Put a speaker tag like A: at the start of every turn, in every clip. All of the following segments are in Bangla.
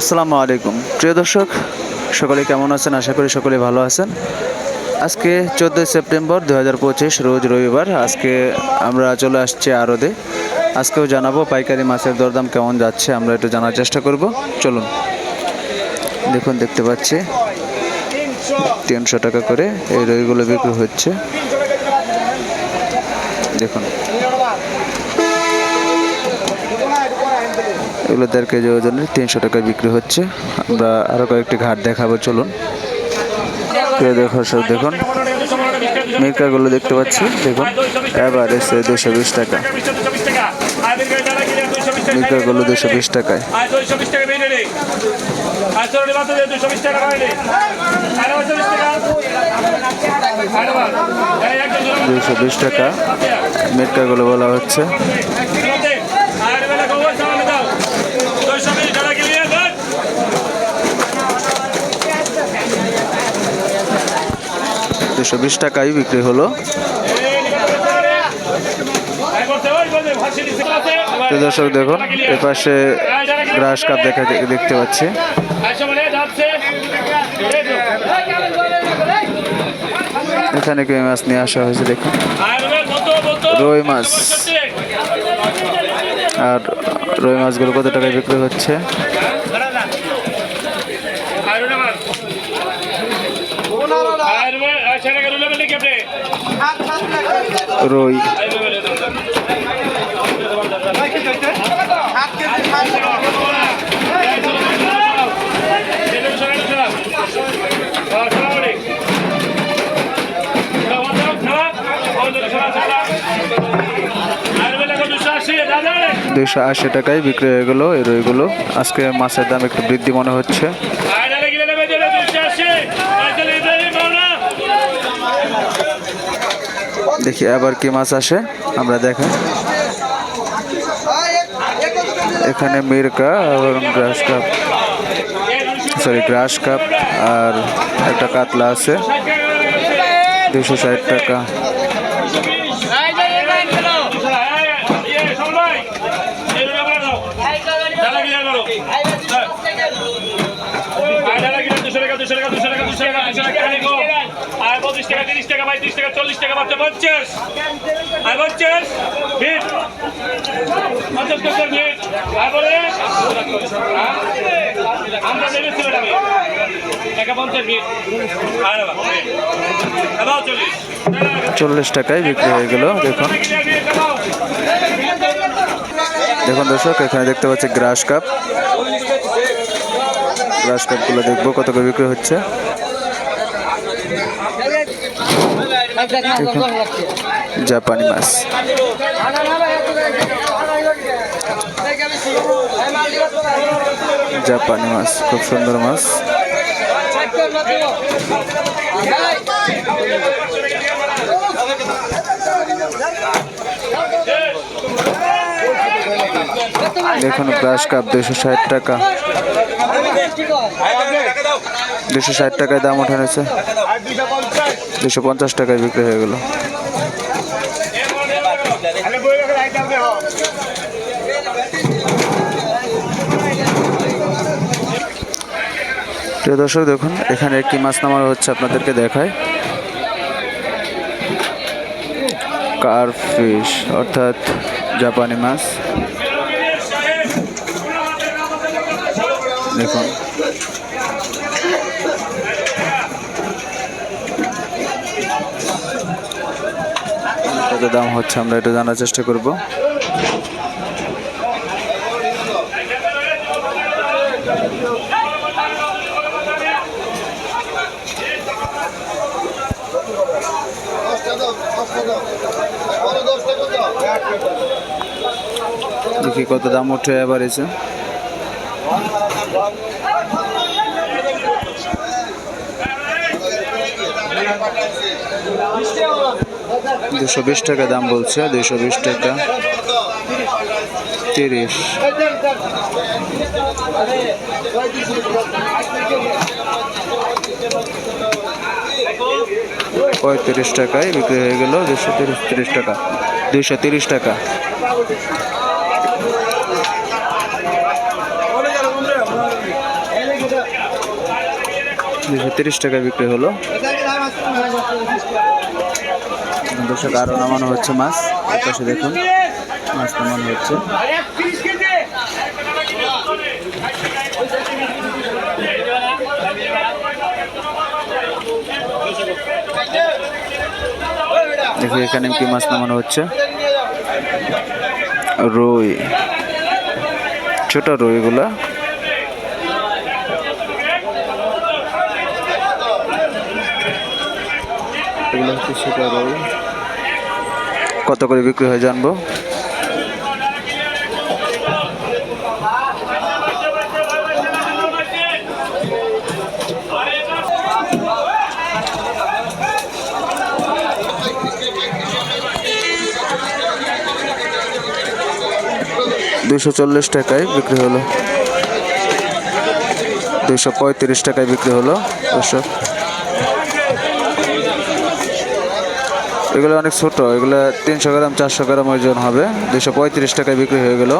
A: আসসালামু আলাইকুম। প্রিয় দর্শক, সকলে কেমন আছেন? আশা করি সকলে ভালো আছেন। আজকে চোদ্দোই সেপ্টেম্বর দু হাজার পঁচিশ, রোজ রবিবার। আজকে আমরা চলে আসছি আরদে। আজকেও জানাব পাইকারি মাছের দরদাম কেমন যাচ্ছে, আমরা একটু জানার চেষ্টা করব। চলুন। দেখুন, দেখতে পাচ্ছি। তিনশো টাকা করে এই রইগুলো বিক্রি হচ্ছে। দেখুন। এগুলো দেড় কেজি ওজনের, তিনশো টাকায় বিক্রি হচ্ছে। আমরা আরও কয়েকটি ঘাট দেখাবো, চলুন। প্রিয় দর্শক দেখুন। মির্কাগুলো দেখতে পাচ্ছি, দেখুন। এবার এসে দুশো বিশ টাকা। মির্কাগুলো দুশো বিশ টাকায়। দুশো বিশ টাকা মির্কাগুলো বলা হচ্ছে। দুশো বিশ টাকায় বিক্রি হলো। দর্শক, দেখুন এপাশে গ্রাস কাপ দেখা দেখতে পাচ্ছি। এখানে কি মাছ নিয়ে আসা হয়েছে, দেখুন। রুই মাছ। আর রুই মাছগুলো কত টাকায় বিক্রি হচ্ছে? রুই। দুইশো আশি টাকায় বিক্রি হয়ে গেলো এই রুইগুলো। আজকে মাছের দাম একটু বৃদ্ধি মনে হচ্ছে। দেখি আবার কি মাছ আসে, আমরা দেখাই এখানে মির্কা এবং grass carp. Sorry grass carp আর একটা কাতলা আছে দুশো ষাট টাকা
B: পঁচিশ টাকা তিরিশ টাকা পঁয়ত্রিশ টাকা আর চল্লিশ।
A: চল্লিশ টাকায় বিক্রি হয়ে গেল, দেখুন। দেখুন দর্শক, এখানে দেখতে পাচ্ছি গ্রাস কাপ। গ্রাস কাপগুলো দেখব কত করে বিক্রি হচ্ছে। জাপানি মাছ। জাপানি মাছ, খুব সুন্দর মাছ। দেখুন গ্রাস কাপ দুশো ষাট টাকা। দুশো ষাট টাকায় দাম উঠানেছে দুশো পঞ্চাশ টাকায় বিক্রি হয়ে গেল। প্রিয় দর্শক, দেখুন, এখানে একটি মাছ নামানো হচ্ছে আপনাদেরকে দেখায়। কারফিশ, অর্থাৎ জাপানি মাছ। দেখুন কত দাম হচ্ছে আমরা এটা জানার চেষ্টা করব। দেখি কত দাম উঠে এবার এসে দুশো বিশ টাকা দাম বলছে, দুশো বিশ টাকা। তিরিশ। পঁয়ত্রিশ টাকায় বিক্রি হয়ে গেল, দুশো তিরিশ তিরিশ টাকা দুইশো তিরিশ টাকা। দুশো তিরিশ টাকায় বিক্রি হলো। দর্শক আরও নামানো হচ্ছে মাছ। পাশে দেখুন, মাছ নামানো হচ্ছে। দেখি এখানে কি মাছ নামানো হচ্ছে। রুই, ছোট রুইগুলা। এগুলো হচ্ছে ছোট রুই। কত করে বিক্রি হয় জানব? দুশো চল্লিশ টাকায় বিক্রি হলো। দুইশো পঁয়ত্রিশ টাকায় বিক্রি হলো, দর্শক। এগুলো অনেক ছোট, এগুলো তিনশো গ্রাম, চারশো গ্রাম ওজন হবে। দুশো পঁয়ত্রিশ টাকায় বিক্রি হয়ে গেল।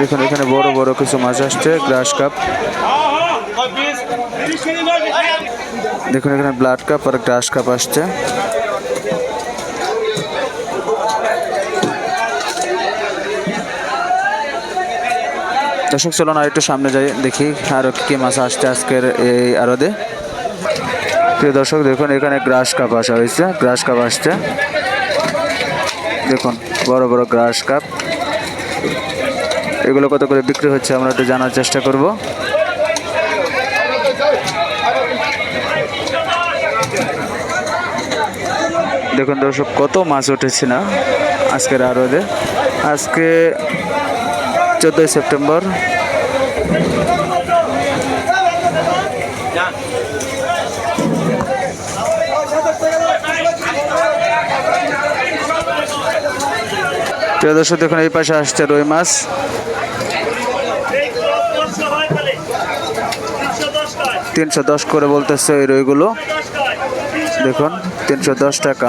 A: দেখুন, এখানে বড় বড় কিছু মাছ আসছে, গ্রাস কাপ। দেখুন, এখানে ব্লাড কাপ আর গ্রাস কাপ আসছে। দর্শক চলুন আর একটু সামনে যাই, দেখি আরও কি কি মাছ আসছে আজকের এই আরদে। প্রিয় দর্শক, দেখুন, এখানে গ্রাস কাপ আসা হয়েছে, গ্রাস কাপ আসছে। দেখুন, বড় বড় গ্রাস কাপ। এগুলো কত করে বিক্রি হচ্ছে আমরা একটু জানার চেষ্টা করব। দেখুন দর্শক, কত মাছ উঠেছে না আজকের আরদে। আজকে চোদ্দোই সেপ্টেম্বর। প্রিয় দর্শক, দেখুন, এই পাশে আসছে রুই মাছ। তিনশো দশ করে বলতেছে এই রুইগুলো। দেখুন, তিনশো দশ টাকা।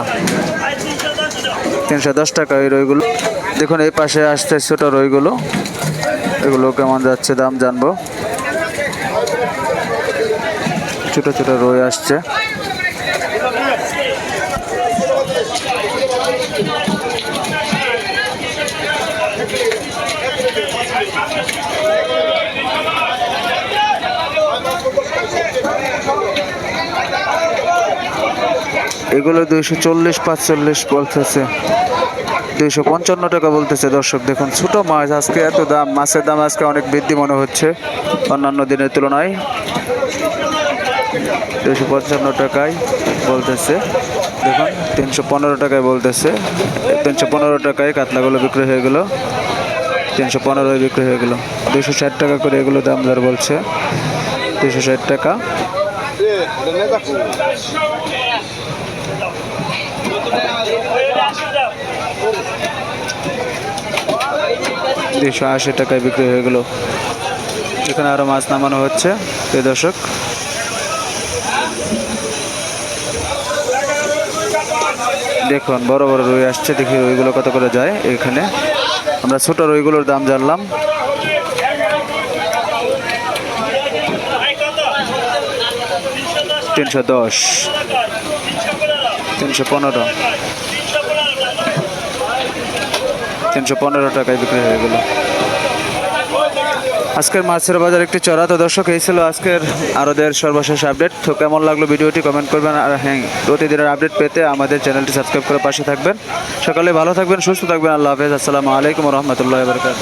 A: তিনশো দশ টাকা এই রইগুলো। দেখুন, এই পাশে আসছে ছোট রইগুলো। এগুলো কেমন যাচ্ছে দাম জানব। ছোট ছোট রয়ে আসছে। এগুলো দুইশো চল্লিশ পাঁচচল্লিশ বলতেছে। দুইশো পঞ্চান্ন টাকা বলতেছে। দর্শক, দেখুন, ছোট মাছ আজকে এত দাম, মাছের দাম আজকে অনেক বৃদ্ধি মনে হচ্ছে অন্যান্য দিনের তুলনায়। দুইশো পঞ্চান্ন টাকায় বলতেছে। দেখুন, তিনশো পনেরো টাকায় বলতেছে। তিনশো পনেরো টাকায় কাতলাগুলো বিক্রি হয়ে গেলো। তিনশো পনেরোয় বিক্রি হয়ে গেলো। দুশো ষাট টাকা করে এগুলো দাম দর বলছে। দুশো ষাট টাকা। দুশো আশি টাকায় বিক্রি হয়ে গেল। এখানে আরও মাছ নামানো হচ্ছে, প্রিয় দর্শক। দেখুন, বড় বড় রুই আসছে, দেখি রুইগুলো কত করে যায় এখানে। আমরা ছোট রুইগুলোর দাম জানলাম। তিনশো দশ, তিনশো পনেরো। তিনশো পনেরো টাকায় বিক্রি হয়ে গেল। আজকের মাছের বাজার একটি চড়া। তো দর্শক, এই ছিল আজকের আরোদের সর্বশেষ আপডেট। তো কেমন লাগল ভিডিওটি কমেন্ট করবেন আর হ্যাঁ প্রতিদিনের আপডেট পেতে আমাদের চ্যানেলটি সাবস্ক্রাইব করে পাশে থাকবেন। সকালে ভালো থাকবেন, সুস্থ থাকবেন। আল্লাহ হাফেজ। আসসালামু আলাইকুম রহমতুল্লাহ বরকাত